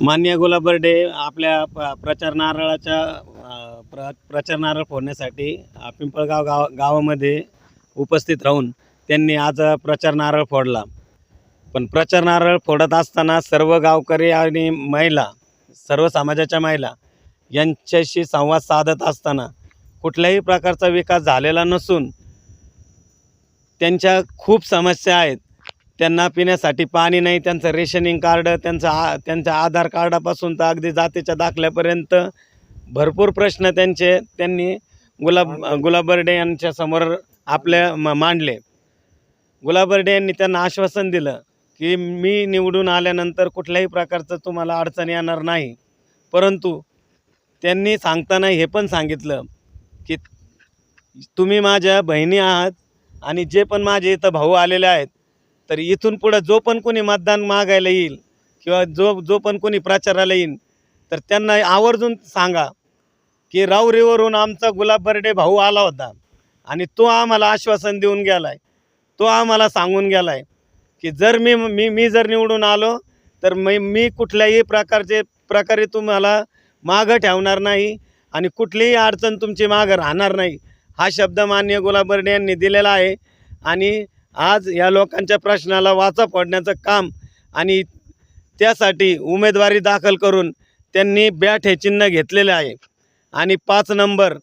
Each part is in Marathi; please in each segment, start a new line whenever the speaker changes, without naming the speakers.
मान्य गुलाबर्डे आपल्या प- प्रचार नारळाच्या अ, प्र प्रचार नारळ फोडण्यासाठी अ, पिंपळगाव गाव गावामध्ये उपस्थित राहून त्यांनी आज प्रचार नारळ फोडला. पण प्रचार नारळ फोडत असताना सर्व गावकरी आणि महिला सर्व समाजाच्या महिला यांच्याशी संवाद साधत असताना कुठल्याही प्रकारचा विकास झालेला नसून त्यांच्या खूप समस्या आहेत. त्यांना पिण्यासाठी पाणी नाही त्यांचं रेशनिंग कार्ड त्यांचं आ त्यांच्या आधार कार्डापासून तर अगदी जातीच्या दाखल्यापर्यंत भरपूर प्रश्न त्यांचे त्यांनी गुलाब गुलाबर्डे यांच्या समोर आपल्या म मांडले. गुलाबर्डे यांनी त्यांना आश्वासन दिलं की मी निवडून आल्यानंतर कुठल्याही प्रकारचं तुम्हाला अडचण येणार नाही. परंतु त्यांनी सांगताना हे पण सांगितलं की तुम्ही माझ्या बहिणी आहात आणि जे पण माझे इथं भाऊ आलेले आहेत तर इथून पुढं जो पण कोणी मतदान मागायला येईल किंवा जो जो पण कोणी प्रचाराला येईल तर त्यांना आवर्जून सांगा की राऊरीवरून आमचा गुलाब बर्डे भाऊ आला होता आणि तो आम्हाला आश्वासन देऊन गेला आहे तो आम्हाला सांगून गेला आहे की जर मी मी मी जर निवडून आलो तर मी मी कुठल्याही प्रकारचे प्रकारे तुम्हाला मागं ठेवणार नाही आणि कुठलीही अडचण तुमची मागं राहणार नाही. हा शब्द मान्य गुलाबर्डे यांनी दिलेला आहे आणि आज या लोकांच्या प्रश्नाला वाचा फोडण्याचं काम आणि त्यासाठी उमेदवारी दाखल करून त्यांनी बॅट हे चिन्ह घेतलेले आहे. आणि पाच नंबर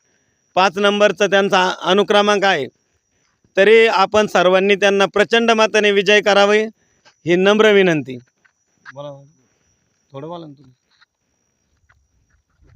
पाच नंबरचा त्यांचा अनुक्रमांक आहे. तरी आपण सर्वांनी त्यांना प्रचंड मताने विजय करावे ही नम्र विनंती. बोला थोडं बोला ना तुम्ही.